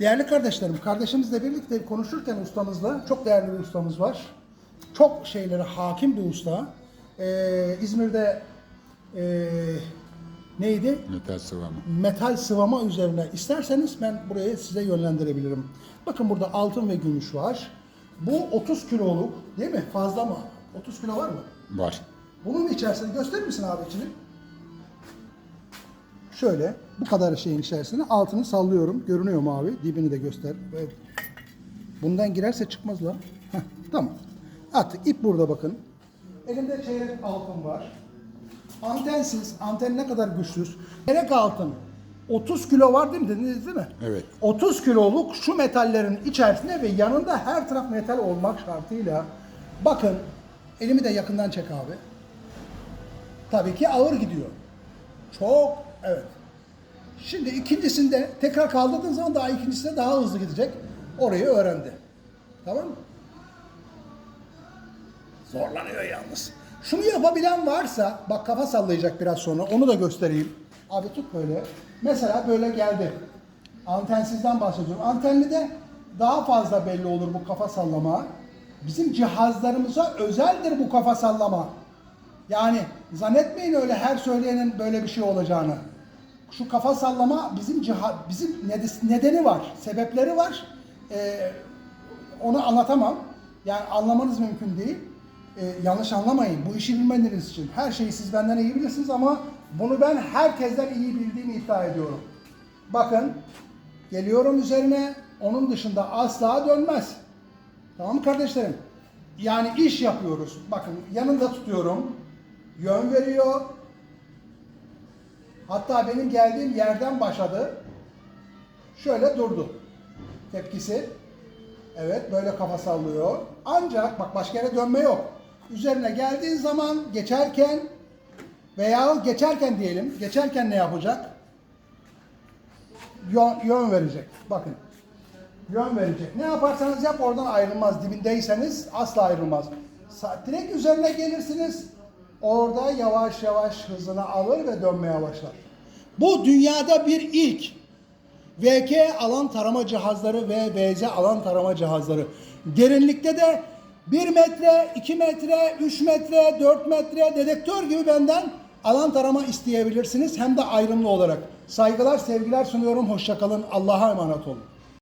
Değerli kardeşlerim, kardeşimizle birlikte konuşurken ustamızla, çok değerli bir ustamız var. Çok şeylere hakim bir usta. Ee, İzmir'de ee, neydi? Metal sıvama. Metal sıvama üzerine isterseniz ben buraya size yönlendirebilirim. Bakın burada altın ve gümüş var. Bu 30 kiloluk değil mi? Fazla mı? 30 kilo var mı? Var. Bunun içerisinde gösterir misin abi içini? Şöyle bu kadar şeyin içerisine altını sallıyorum. Görünüyor mu abi? Dibini de göster. Evet. Bundan girerse çıkmaz lan. Heh, tamam. At. ip burada bakın. Elimde çeyrek altın var. Antensiz. Anten ne kadar güçsüz. Çeyrek altın. 30 kilo var değil mi dediniz değil mi? Evet. 30 kiloluk şu metallerin içerisinde ve yanında her taraf metal olmak şartıyla bakın elimi de yakından çek abi. Tabii ki ağır gidiyor. Çok evet. Şimdi ikincisinde tekrar kaldırdığın zaman daha ikincisinde daha hızlı gidecek. Orayı öğrendi. Tamam mı? Zorlanıyor yalnız. Şunu yapabilen varsa, bak kafa sallayacak biraz sonra, onu da göstereyim. Abi tut böyle. Mesela böyle geldi. Antensizden bahsediyorum. Antenli de daha fazla belli olur bu kafa sallama. Bizim cihazlarımıza özeldir bu kafa sallama. Yani zannetmeyin öyle her söyleyenin böyle bir şey olacağını. Şu kafa sallama bizim ciha, bizim ned- nedeni var, sebepleri var. Ee, onu anlatamam. Yani anlamanız mümkün değil. Ee, yanlış anlamayın. Bu işi bilmeniz için. Her şeyi siz benden iyi bilirsiniz ama bunu ben herkesten iyi bildiğimi iddia ediyorum. Bakın geliyorum üzerine onun dışında asla dönmez. Tamam mı kardeşlerim? Yani iş yapıyoruz. Bakın yanında tutuyorum. Yön veriyor. Hatta benim geldiğim yerden başladı. Şöyle durdu. Tepkisi. Evet böyle kafa sallıyor. Ancak bak başka yere dönme yok. Üzerine geldiğin zaman geçerken veya geçerken diyelim. Geçerken ne yapacak? Yön, yön verecek. Bakın. Yön verecek. Ne yaparsanız yap oradan ayrılmaz. Dibindeyseniz asla ayrılmaz. Direkt üzerine gelirsiniz. Orada yavaş yavaş hızını alır ve dönmeye başlar. Bu dünyada bir ilk. VK alan tarama cihazları ve VZ alan tarama cihazları. Derinlikte de 1 metre, 2 metre, 3 metre, 4 metre dedektör gibi benden alan tarama isteyebilirsiniz. Hem de ayrımlı olarak. Saygılar, sevgiler sunuyorum. Hoşçakalın. Allah'a emanet olun.